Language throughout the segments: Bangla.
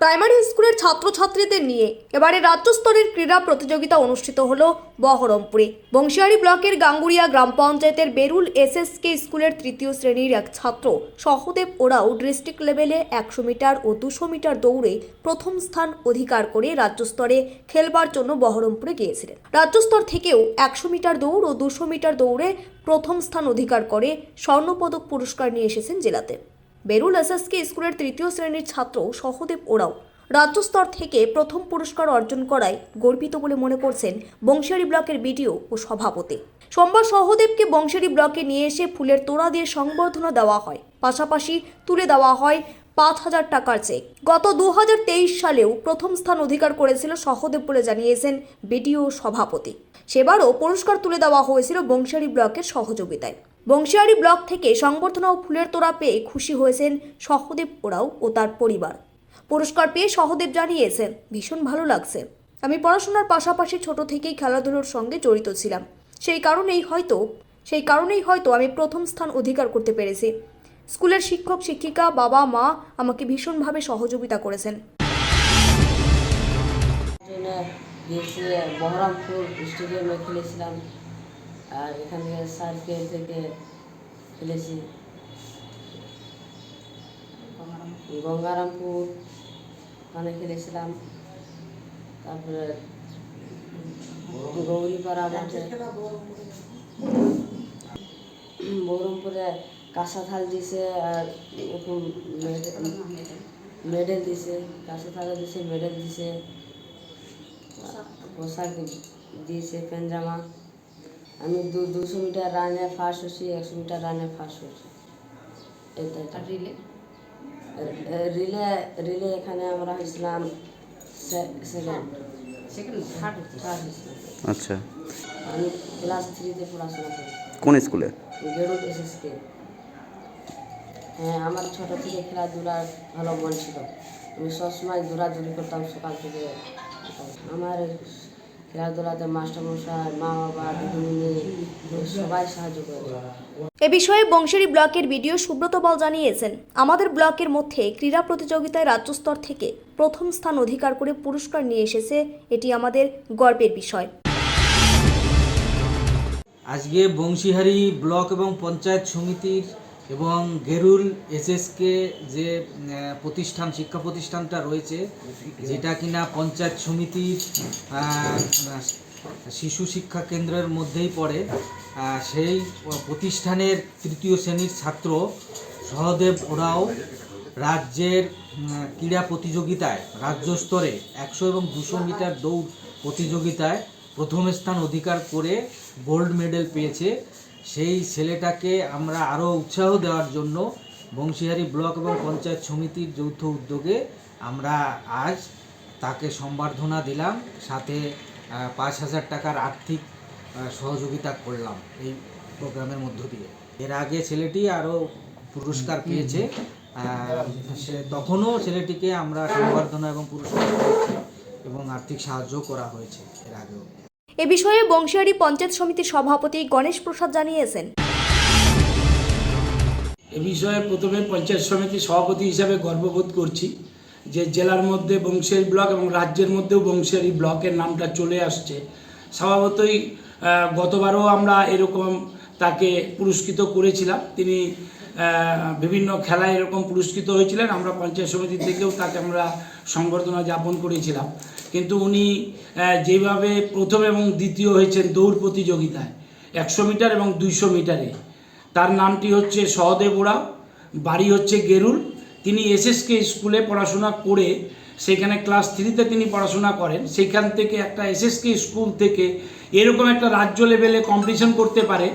প্রাইমারি স্কুলের ছাত্রছাত্রীদের নিয়ে এবারে রাজ্য স্তরের ক্রীড়া প্রতিযোগিতা অনুষ্ঠিত হলো বহরমপুরে। বংশিয়ারি ব্লকের গাঙ্গুড়িয়া গ্রাম পঞ্চায়েতের বেরুল এসএসকে স্কুলের তৃতীয় শ্রেণির এক ছাত্র সহদেব ওরাও ডিস্ট্রিক্ট লেভেলে একশো মিটার ও দুশো মিটার দৌড়ে প্রথম স্থান অধিকার করে রাজ্য স্তরে খেলবার জন্য বহরমপুরে গিয়েছিলেন। রাজ্য স্তর থেকেও একশো মিটার দৌড় ও দুশো মিটার দৌড়ে প্রথম স্থান অধিকার করে স্বর্ণপদক পুরস্কার নিয়ে এসেছেন জেলাতে। বেরুল এসএসকে স্কুলের তৃতীয় শ্রেণির ছাত্র সহদেব ওরাও। রাজ্য স্তর থেকে প্রথম পুরস্কার অর্জন করায় গর্বিত বলে মনে করছেন বংশিয়ারি ব্লকের বিডিও ও সভাপতি। সোমবার সহদেবকে বংশিয়ারি ব্লকে নিয়ে এসে ফুলের তোড়া দিয়ে সংবর্ধনা দেওয়া হয়। পাশাপাশি তুলে দেওয়া হয় পাঁচ হাজার টাকার চেক। গত দু হাজার তেইশ সালেও প্রথম স্থান অধিকার করেছিল সহদেব বলে জানিয়েছেন বিডিও সভাপতি। সেবারও পুরস্কার তুলে দেওয়া হয়েছিল বংশিয়ারি ব্লকের সহযোগিতায়। বংশিয়ারি ব্লক থেকে সংবর্ধনা ও ফুলের তোড়া পেয়ে খুশি হয়েছেন সহদেব ওরাও ও তার পরিবার। পুরস্কার পেয়ে সহদেব জানিয়েছেন, ভীষণ ভালো লাগছে। আমি পড়াশোনার পাশাপাশি ছোট থেকেই খেলাধুলোর সঙ্গে জড়িত ছিলাম। সেই কারণেই হয়তো, সেই কারণেই হয়তো আমি প্রথম স্থান অধিকার করতে পেরেছি। স্কুলের শিক্ষক, শিক্ষিকা, বাবা, মা আমাকে ভীষণভাবে সহযোগিতা করেছেন। বহরমপুর স্টেডিয়ামে খেলেছিলাম। আর এখান সার্কেল থেকে খেলেছি গঙ্গারামপুর ওখানে খেলেছিলাম। তারপরে গৌরীপাড়া মাঠে বহরমপুরে কাঁসা থাল দিছে আর এরকম মেডেল দিছে। কাঁসা থাল দিছে, মেডেল দিছে। পোশাক দিয়েছে প্যান্ট জামা। আমি দু দুশো মিটার রানে ফার্স্ট হচ্ছি একশো মিটার রানে ফার্স্ট হচ্ছি। এটাই। রিলে? রিলে রিলে এখানে আমরা হয়েছিলাম সেকেন্ড সেকেন্ড থার্ড থার্ড হয়েছিলাম। আচ্ছা। আমি ক্লাস থ্রিতে পড়াশোনা করি। কোন স্কুলে গেরুল এসএসকে হ্যাঁ আমার ছোটো থেকে খেলাধুলার ভালো মন ছিল। আমি সবসময় দৌড়াদৌড়ি করতাম সকাল থেকে। আমার খেলাধুলাতে মাস্টারমশাই মা বাবা দিদিমণি সবাই সাহায্য করেছে। এ বিষয়ে বংশেরি ব্লকের বিডিও সুব্রত বল জানিয়েছেন আমাদের ব্লকের মধ্যে ক্রীড়া প্রতিযোগিতায় রাজ্য স্তর থেকে প্রথম স্থান অধিকার করে পুরস্কার নিয়ে এসেছে এটি আমাদের গর্বের বিষয়। আজকে বংশীহারি ব্লক এবং পঞ্চায়েত সমিতির এবং গেরুল এসএসকে যে প্রতিষ্ঠান, শিক্ষা প্রতিষ্ঠানটা রয়েছে, যেটা কিনা পঞ্চায়েত সমিতির শিশু শিক্ষা কেন্দ্রের মধ্যেই পড়ে। সেই প্রতিষ্ঠানের তৃতীয় শ্রেণির ছাত্র সহদেব ওরাও রাজ্যের ক্রীড়া প্রতিযোগিতায় রাজ্য স্তরে একশো এবং দুশো মিটার দৌড় প্রতিযোগিতায় প্রথম স্থান অধিকার করে গোল্ড মেডেল পেয়েছে। সেই ছেলেটাকে আমরা আরও উৎসাহ দেওয়ার জন্য বংশীহারি ব্লক এবং পঞ্চায়েত সমিতির যৌথ উদ্যোগে আমরা আজ তাকে সম্বর্ধনা দিলাম, সাথে পাঁচ হাজার টাকার আর্থিক সহযোগিতা করলাম এই প্রোগ্রামের মধ্য দিয়ে। এর আগে ছেলেটি আরও পুরস্কার পেয়েছে সে তখনও ছেলেটিকে আমরা সম্বর্ধনা এবং পুরস্কার এবং আর্থিক সাহায্য করা হয়েছে এর আগেও। এ বিষয়ে বংশিয়ারি পঞ্চায়েত সমিতির সভাপতি গণেশ প্রসাদ জানিয়েছেন। এ বিষয়ে প্রথমে পঞ্চায়েত সমিতির সভাপতি হিসাবে গর্ববোধ করছি যে জেলার মধ্যে বংশিয়ারি ব্লক এবং রাজ্যের মধ্যেও বংশিয়ারি ব্লকের নামটা চলে আসছে। স্বভাবতই গতবারও আমরা এরকম তাকে পুরস্কৃত করেছিলাম। তিনি বিভিন্ন খেলায় এরকম পুরস্কৃত হয়েছিলেন। আমরা পঞ্চায়েত সমিতি থেকেও তাকে আমরা সংবর্ধনা জ্ঞাপন করেছিলাম। কিন্তু উনি যেভাবে প্রথম এবং দ্বিতীয় হয়েছেন দৌড় প্রতিযোগিতায়, একশো মিটার এবং দুইশো মিটারে। তার নামটি হচ্ছে সহদেব ওরাও, বাড়ি হচ্ছে গেরুল। তিনি এসএসকে স্কুলে পড়াশোনা করে সেখানে ক্লাস থ্রিতে তিনি পড়াশোনা করেন। সেইখান থেকে একটা এসএসকে স্কুল থেকে এরকম একটা রাজ্য লেভেলে কম্পিটিশন করতে পারে।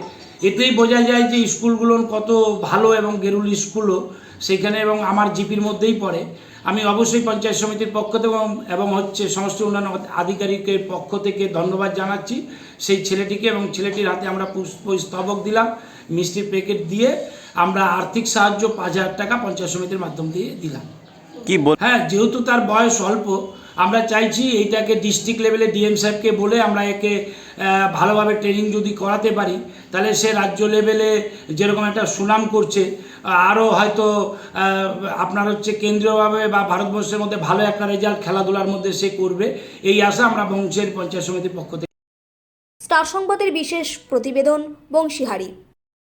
এতেই বোঝা যায় যে স্কুলগুলো কত ভালো এবং গেরুল স্কুলও সেখানে এবং আমার জিপির মধ্যেই পড়ে। আমি অবশ্যই পঞ্চায়েত সমিতির পক্ষ থেকে এবং- হচ্ছে সমষ্টি উন্নয়ন আধিকারিকের পক্ষ থেকে ধন্যবাদ জানাচ্ছি। সেই ছেলেটিকে এবং ছেলেটির হাতে আমরা পুষ্প পুষ্পস্তবক দিলাম মিষ্টির প্যাকেট দিয়ে আমরা আর্থিক সাহায্য পাঁচ হাজার টাকা পঞ্চায়েত সমিতির মাধ্যম দিয়ে দিলাম। কি বল হ্যাঁ যেহেতু তার বয়স অল্প আমরা চাইছি এইটাকে ডিস্ট্রিক্ট লেভেলে ডিএম সাহেবকে বলে আমরা একে ভালোভাবে ট্রেনিং যদি করাতে পারি তাহলে সে রাজ্য লেভেলে যেরকম একটা সুনাম করছে আরও হয়তো আপনার হচ্ছে কেন্দ্রীয়ভাবে বা ভারতবর্ষের মধ্যে ভালো একটা রেজাল্ট খেলাধুলার মধ্যে সে করবে। এই আশা আমরা বংশের পঞ্চায়েত সমিতির পক্ষ থেকে স্টার সংবাদের বিশেষ প্রতিবেদন বংশীহারি।